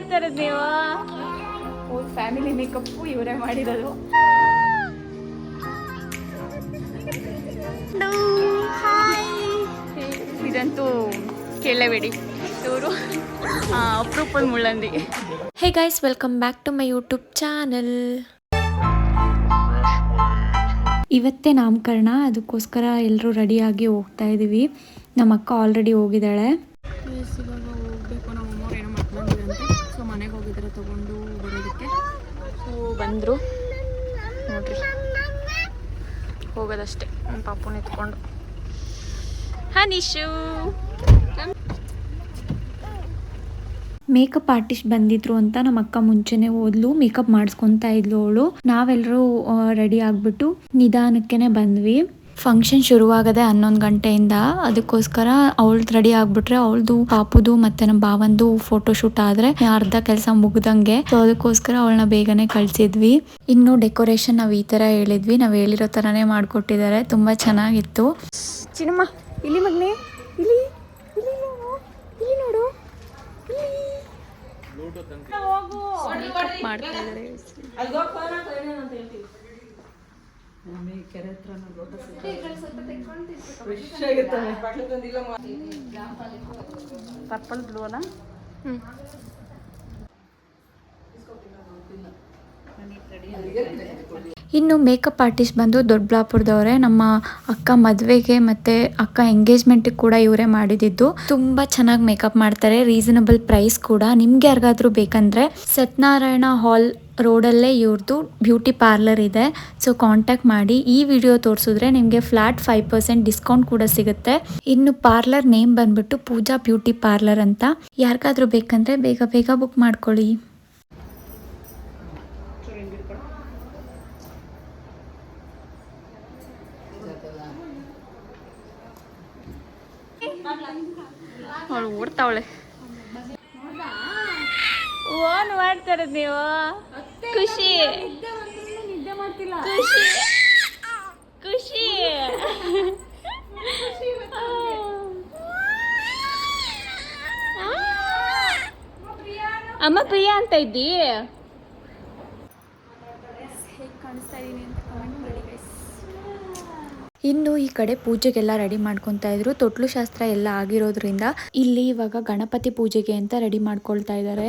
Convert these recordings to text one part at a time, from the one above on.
ಮಾಡ್ತಾ ಇರೋದು ನೀವು? ಫ್ಯಾಮಿಲಿ ಮೇಕಪ್ಪು ಇವರೇ ಮಾಡಿರೋದು. ಇದಂತೂ ಕೇಳಲೇಬೇಡಿ ಇವರು ಅಪ್ರೂಪದ ಮುಳ್ಳಂದಿ. Hey guys welcome back to my YouTube channel ಇವತ್ತೇ ನಾಮಕರಣ. ಅದಕ್ಕೋಸ್ಕರ ಎಲ್ಲರೂ ರೆಡಿಯಾಗಿ ಹೋಗ್ತಾ ಇದ್ದೀವಿ ನಮ್ಮ ಅಕ್ಕ ಆಲ್ರೆಡಿ ಹೋಗಿದ್ದಾಳೆ. ಬಂದರು. ನೋಡ್ರಿ. ಹೋಗೋದಷ್ಟೇ. ನಮ್ಮ ಪಾಪು ನಿಂತ್ಕೊಂಡು ಹನೀಶು ಮೇಕಪ್ ಆರ್ಟಿಸ್ಟ್ ಬಂದಿದ್ರು ಅಂತ ನಮ್ಮ ಅಕ್ಕ ಮುಂಚೆನೆ ಓದ್ಲು ಮೇಕಪ್ ಮಾಡಿಸ್ಕೊಂತ ಇದ್ಲು ಅವಳು. ನಾವೆಲ್ಲರೂ ರೆಡಿ ಆಗ್ಬಿಟ್ಟು ನಿಧಾನಕ್ಕೇನೆ ಬಂದ್ವಿ. ಫಂಕ್ಷನ್ ಶುರುವಾಗದೆ ಹನ್ನೊಂದು ಗಂಟೆಯಿಂದ ಅದಕ್ಕೋಸ್ಕರ ಅವಳ್ ರೆಡಿ ಆಗ್ಬಿಟ್ರೆ ಅವಳದು ಪಾಪುದು ಮತ್ತೆ ನಮ್ಮ ಭಾವಂದು ಫೋಟೋ ಶೂಟ್ ಆದ್ರೆ ಅರ್ಧ ಕೆಲಸ ಮುಗ್ದಂಗೆ. ಸೊ ಅದಕ್ಕೋಸ್ಕರ ಅವಳನ್ನ ಬೇಗನೆ ಕಳ್ಸಿದ್ವಿ. ಇನ್ನು ಡೆಕೋರೇಷನ್ ನಾವು ಈ ತರ ಹೇಳಿದ್ವಿ. ನಾವು ಹೇಳಿರೋ ತರನೇ ಮಾಡ್ಕೊಟ್ಟಿದ್ದಾರೆ. ತುಂಬಾ ಚೆನ್ನಾಗಿತ್ತು. ಚಿನ್ನಮ್ಮ ಇಲ್ಲಿ ಮಗನೆ. ಇಲ್ಲಿ ಇಲ್ಲಿ ನೋಡು. ಮಾಡ್ತಾ ಇದ್ದಾರೆ ಪರ್ಪಲ್ ಬ್ಲೂ ಅಲ್ಲ? ಹ್ಞೂ ಇನ್ನು ಮೇಕಪ್ ಆರ್ಟಿಸ್ಟ್ ಬಂದು ದೊಡ್ಡಬಳ್ಳಾಪುರದವರೇ ನಮ್ಮ ಅಕ್ಕ ಮದುವೆಗೆ ಮತ್ತೆ ಅಕ್ಕ ಎಂಗೇಜ್ಮೆಂಟಿಗೆ ಕೂಡ ಇವರೇ ಮಾಡಿದ್ದು ತುಂಬಾ ಚೆನ್ನಾಗಿ ಮೇಕಪ್ ಮಾಡ್ತಾರೆ ರೀಸನಬಲ್ ಪ್ರೈಸ್ ಕೂಡ. ನಿಮ್ಗೆ ಯಾರಿಗಾದ್ರೂ ಬೇಕಂದ್ರೆ ಸತ್ಯನಾರಾಯಣ ಹಾಲ್ ರೋಡಲ್ಲೇ ಇವ್ರದ್ದು ಬ್ಯೂಟಿ ಪಾರ್ಲರ್ ಇದೆ. ಸೊ ಕಾಂಟ್ಯಾಕ್ಟ್ ಮಾಡಿ. ಈ ವಿಡಿಯೋ ತೋರಿಸಿದ್ರೆ ನಿಮಗೆ ಫ್ಲಾಟ್ ಫೈವ್ ಪರ್ಸೆಂಟ್ ಡಿಸ್ಕೌಂಟ್ ಕೂಡ ಸಿಗುತ್ತೆ. ಇನ್ನು ಪಾರ್ಲರ್ ನೇಮ್ ಬಂದ್ಬಿಟ್ಟು ಪೂಜಾ ಬ್ಯೂಟಿ ಪಾರ್ಲರ್ ಅಂತ. ಯಾರಿಗಾದ್ರೂ ಬೇಕಂದ್ರೆ ಬೇಗ ಬೇಗ ಬುಕ್ ಮಾಡ್ಕೊಳ್ಳಿ. ಅವಳು ಓಡ್ತಾವಳೆ. ಓನ್ ಮಾಡ್ತಾರದ್ ನೀವು? ಖುಷಿ. ಖುಷಿ. ಖುಷಿ. ಅಮ್ಮ ಪ್ರಿಯಾ ಅಂತ ಇದ್ದಿ? ಇನ್ನು ಈ ಕಡೆ ಪೂಜೆಗೆಲ್ಲ ರೆಡಿ ಮಾಡ್ಕೊತಾ ಇದ್ರು. ತೊಟ್ಲು ಶಾಸ್ತ್ರ ಎಲ್ಲ ಆಗಿರೋದ್ರಿಂದ ಇಲ್ಲಿ ಇವಾಗ ಗಣಪತಿ ಪೂಜೆಗೆ ಅಂತ ರೆಡಿ ಮಾಡ್ಕೊಳ್ತಾ ಇದ್ದಾರೆ.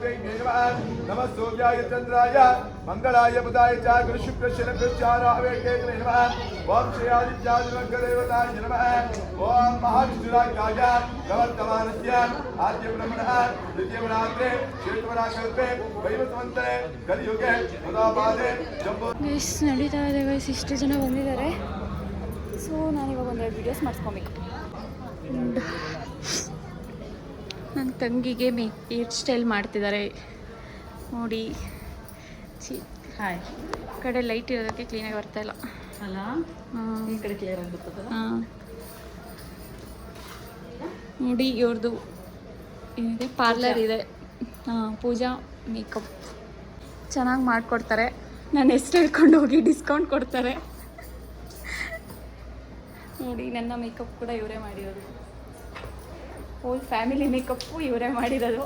नमः सूर्याय चन्द्राय मङ्गलाय बुधाय च गुरुशुक्रशनकृचारावेटे नमः ॐ श्रेयादित्यादिमग्गदेवताय नमः ॐ महाविष्णुराज्ञाय प्रवर्तमानस्य आद्यब्रह्मणः द्वितीयवरात्रे श्वेतवराकल्पे वैवस्वन्तरे कलियुगे मुदापादे जम्बो ಗೈಸ್ ನಡೀತಾ ಇದೆ ಗೈಸ್ ಇಷ್ಟು ಜನ ಬಂದಿದ್ದಾರೆ ಸೊ ನಾನಿವಾಗ ಒಂದೆರಡು ವೀಡಿಯೋಸ್ ಮಾಡಿಸ್ಕೊಬೇಕು ನನ್ನ ತಂಗಿಗೆ ಮೇ ಹೇರ್ ಸ್ಟೈಲ್ ಮಾಡ್ತಿದ್ದಾರೆ. ನೋಡಿ. ಚಿ ಹಾಯ್ ಕಡೆ ಲೈಟ್ ಇರೋದಕ್ಕೆ ಕ್ಲೀನಾಗಿ ಬರ್ತಾ ಇಲ್ಲ. ಅಲ್ಲ? ಈ ಕಡೆ ಕ್ಲಿಯರ್ ಆಗಿ ಬರ್ತದಲ್ಲ ಹಾಂ. ನೋಡಿ ಇವ್ರದ್ದು ಏನಿದೆ? ಪಾರ್ಲರ್ ಇದೆ. ಹಾಂ ಪೂಜಾ ಮೇಕಪ್ ಚೆನ್ನಾಗಿ ಮಾಡಿಕೊಡ್ತಾರೆ. ನಾನು ಹೆಸ್ರು ಹೇಳ್ಕೊಂಡು ಹೋಗಿ ಡಿಸ್ಕೌಂಟ್ ಕೊಡ್ತಾರೆ. ನೋಡಿ ನನ್ನ ಮೇಕಪ್ ಕೂಡ ಇವರೇ ಮಾಡಿರೋದು. ಹೋಲ್ ಫ್ಯಾಮಿಲಿ ಮೇಕಪ್ಪು ಇವರೇ ಮಾಡಿರೋದು.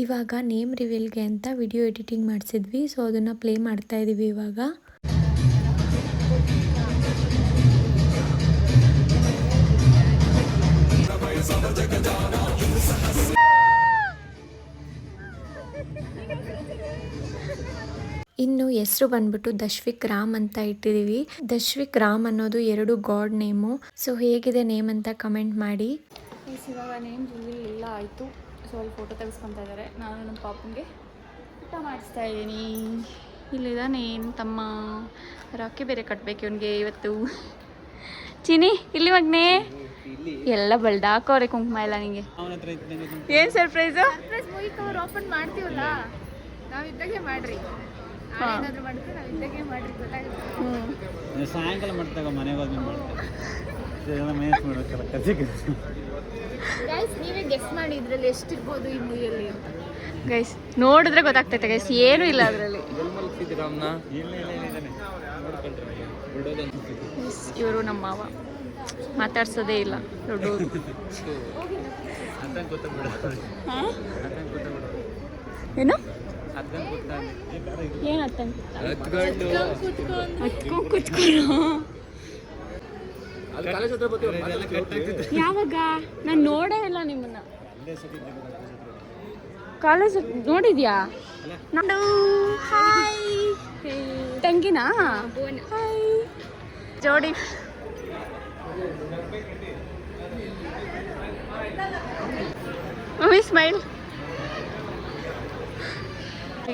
ಇವಾಗ ನೇಮ್ ರಿವೀಲ್ಗೆ ಅಂತ ವಿಡಿಯೋ ಎಡಿಟಿಂಗ್ ಮಾಡಿಸಿದ್ವಿ ಸೊ ಅದನ್ನು ಪ್ಲೇ ಮಾಡ್ತಾ ಇದ್ದೀವಿ ಇವಾಗ. ಇನ್ನು ಹೆಸರು ಬಂದ್ಬಿಟ್ಟು ದಶ್ವಿಕ್ ರಾಮ್ ಅಂತ ಇಟ್ಟಿದ್ದೀವಿ ದಶ್ವಿಕ್ ರಾಮ್ ಅನ್ನೋದು ಎರಡು ಗಾಡ್ ನೇಮು. ಸೊ ಹೇಗಿದೆ ನೇಮ್ ಅಂತ ಕಮೆಂಟ್ ಮಾಡಿ. ಇವಾಗ ನೇಮ್ ರಿವೀಲ್ ಎಲ್ಲ ಆಯಿತು. ಸೊ ಅಲ್ಲಿ ಫೋಟೋ ತೆಗೆಸ್ಕೊತಾ ಇದ್ದಾರೆ ನಾನು ನಮ್ಮ ಪಾಪನಿಗೆ ಊಟ ಮಾಡಿಸ್ತಾ ಇದ್ದೀನಿ. ಇಲ್ಲಿದ್ದಾನೆ ತಮ್ಮ ರಾಕಿ ಬೇರೆ ಕಟ್ಟಬೇಕು ಇವನಿಗೆ ಇವತ್ತು. ಚಿನಿ ಇಲ್ಲಿ ಮಗ್ನೆ. ಎಲ್ಲ ಬಳ್ದಾಕೋರೆ ಕುಂಕುಮ ಎಲ್ಲ ನಿಂಗೆ. ಏನು ಸರ್ಪ್ರೈಸು ಮುಗಿ ಕವರ್ ಓಪನ್ ಮಾಡ್ತೀವಲ್ಲ? ನಾವಿದ್ದಾಗೆ ಮಾಡ್ರಿ. ಸಾಯಂಕಾಲ ಮಾಡ್ತಾಗ ಮನೆಗೆ ಹೋದ್ಮೇಲೆ ಮಾಡ್ತಾರೆ? ಮೇಸ್ ಮಾಡ್ಬೇಕಲ್ಲ ಕಸಿಗೆ ಗೈಸ್ ನೀವೇ ಗೆಸ್ ಮಾಡಿ ಇದ್ರಲ್ಲಿ ಎಷ್ಟಿರ್ಬೋದು ಈ ಮೂವಿಯಲ್ಲಿ ಅಂತ. ಗೈಸ್ ನೋಡಿದ್ರೆ ಗೊತ್ತಾಗ್ತೈತೆ ಗೈಸ್ ಏನು ಇಲ್ಲ ಅದರಲ್ಲಿ. ಇವರು ನಮ್ಮ ಮಾವ. ಮಾತಾಡ್ಸೋದೇ ಇಲ್ಲ ದೊಡ್ಡವರು ಏನು? ಏನು ಯಾವಾಗ? ನಾನು ನೋಡೇ ಇಲ್ಲ ನಿಮ್ಮನ್ನ. ಕಾಲೇಜ್ ನೋಡಿದ್ಯಾ? ನೋಡು ಹಾಯ್ ತಂಗಿನಾ? ಹಾಯ್ ಜೋಡಿ. ಮಮ್ಮಿ ಸ್ಮೈಲ್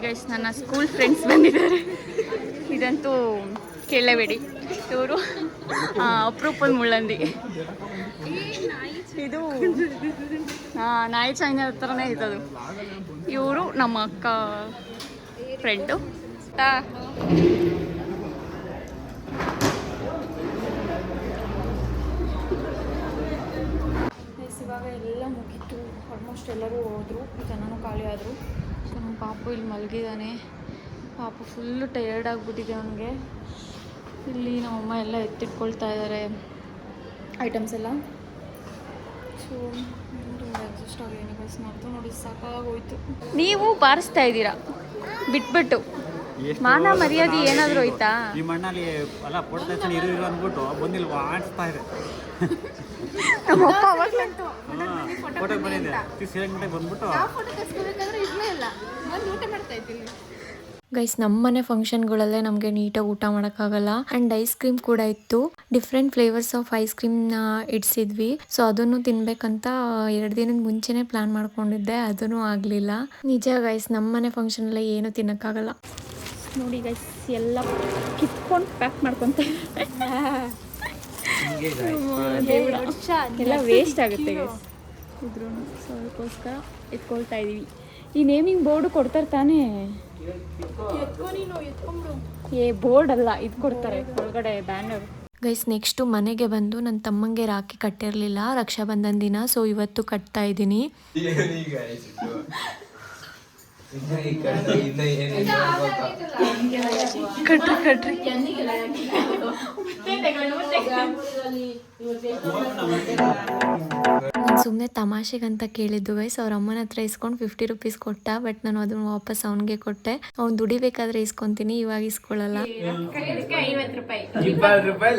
ಗೈಸ್ ನನ್ನ ಸ್ಕೂಲ್ ಫ್ರೆಂಡ್ಸ್ ಬಂದಿದ್ದಾರೆ. ಇದಂತೂ ಕೇಳಲೇಬೇಡಿ ಇವರು ಅಪರೂಪದ ಮುಳ್ಳಂದಿ. ಇದು ನಾಯಿ ಚೈನ ಥರನೇ ಇದ್ದದು ಇವರು ನಮ್ಮ ಅಕ್ಕ ಫ್ರೆಂಡು ಇವಾಗ ಎಲ್ಲ ಮುಗೀತು. ಆಲ್ಮೋಸ್ಟ್ ಎಲ್ಲರೂ ಹೋದರು. ಜನನೂ ಖಾಲಿ ಆದರು. ಸೊ ನಮ್ಮ ಪಾಪು ಇಲ್ಲಿ ಮಲಗಿದ್ದಾನೆ. ಪಾಪು ಫುಲ್ಲು ಟಯರ್ಡ್ ಆಗಿಬಿಟ್ಟಿದೆ ಅವನಿಗೆ. ಇಲ್ಲಿ ನಮ್ಮಮ್ಮ ಎಲ್ಲ ಎತ್ತಿಟ್ಕೊಳ್ತಾ ಇದ್ದಾರೆ ಐಟಮ್ಸ್ ಎಲ್ಲ. ಸೊ ತುಂಬ ಅಡ್ಜಸ್ಟ್ ಆಗಿದೆ ಯೂನಿವರ್ಸ್ ಮಾಡ್ತು ನೋಡಿ ಸಾಕಾಗೋಯ್ತು. ನೀವು ಬಾರಿಸ್ತಾ ಇದ್ದೀರಾ? ಬಿಟ್ಬಿಟ್ಟು. ಮಾನ ಮರ್ಯಾದೆ ಏನಾದರೂ ಆಯ್ತಾ ಈ ಮಣ್ಣಲ್ಲಿ ಅಲ್ಲ ಕೊಡ್ತಾ ಇರು ಇರು ಅಂದ್ಬಿಟ್ಟು ಬಂದಿಲ್ಲ ಆಡಿಸ್ತಾ ಇದೆ. ನಮ್ಮಪ್ಪ ಅವಾಗಲಂತೂ. ಫೋಟೋ ಬಂದಿದೆ. ಸೀರೆ ಗಂಟೆಗೆ ಬಂದ್ಬಿಟ್ಟು. ಬಂದು ಊಟ ಮಾಡ್ತಾ ಇದ್ದೀನಿ. ಗೈಸ್ ನಮ್ಮನೆ ಫಂಕ್ಷನ್ಗಳಲ್ಲೇ ನಮಗೆ ನೀಟಾಗಿ ಊಟ ಮಾಡೋಕ್ಕಾಗಲ್ಲ. ಆ್ಯಂಡ್ ಐಸ್ ಕ್ರೀಮ್ ಕೂಡ ಇತ್ತು. ಡಿಫ್ರೆಂಟ್ ಫ್ಲೇವರ್ಸ್ ಆಫ್ ಐಸ್ ಕ್ರೀಮ್ನ ಇಡ್ಸಿದ್ವಿ. ಸೊ ಅದನ್ನು ತಿನ್ಬೇಕಂತ ಎರಡು ದಿನದ ಮುಂಚೆನೇ ಪ್ಲಾನ್ ಮಾಡ್ಕೊಂಡಿದ್ದೆ. ಅದನ್ನು ಆಗಲಿಲ್ಲ. ನಿಜ ಗೈಸ್ ನಮ್ಮನೆ ಫಂಕ್ಷನಲ್ಲೇ ಏನು ತಿನ್ನೋಕ್ಕಾಗಲ್ಲ. ನೋಡಿ ಗೈಸ್ ಎಲ್ಲ ಕಿತ್ಕೊಂಡು ಪ್ಯಾಕ್ ಮಾಡ್ಕೊಂತ ಎಲ್ಲ ವೇಸ್ಟ್ ಆಗುತ್ತೆ ಗೈಸ್ ಇದ್ರು ಸೊ ಅದಕ್ಕೋಸ್ಕರ ಎತ್ಕೊಳ್ತಾ ಇದೀವಿ. ಈ ನೇಮಿಂಗ್ ಬೋರ್ಡು ಕೊಡ್ತಾರೆ ತಾನೇ? ಏ ಬೋರ್ಡ್ ಅಲ್ಲ ಇದು ಕೊಡ್ತಾರೆ ಒಳಗಡೆ ಬ್ಯಾನರ್. ಗೈಸ್ ನೆಕ್ಸ್ಟು ಮನೆಗೆ ಬಂದು ನನ್ನ ತಮ್ಮಂಗೆ ರಾಖಿ ಕಟ್ಟಿರಲಿಲ್ಲ ರಕ್ಷಾಬಂಧನ್ ದಿನ ಸೊ ಇವತ್ತು ಕಟ್ತಾ ಇದ್ದೀನಿ. ಕಟ್ರಿ ಕಟ್ರಿ. ನಾನು ಸುಮ್ಮನೆ ತಮಾಷೆಗಂತ ಕೇಳಿದ್ದು ಗೈಸ್ ಅವ್ರ ಅಮ್ಮನ ಹತ್ರ ಇಸ್ಕೊಂಡು ಫಿಫ್ಟಿ ರುಪೀಸ್ ಕೊಟ್ಟ ಬಟ್ ನಾನು ಅದನ್ನು ವಾಪಸ್ ಅವನಿಗೆ ಕೊಟ್ಟೆ. ಅವ್ನು ದುಡಿಬೇಕಾದ್ರೆ ಇಸ್ಕೊಂತೀನಿ ಇವಾಗ ಇಸ್ಕೊಳ್ಳಲ್ಲ ರೂಪಾಯಿ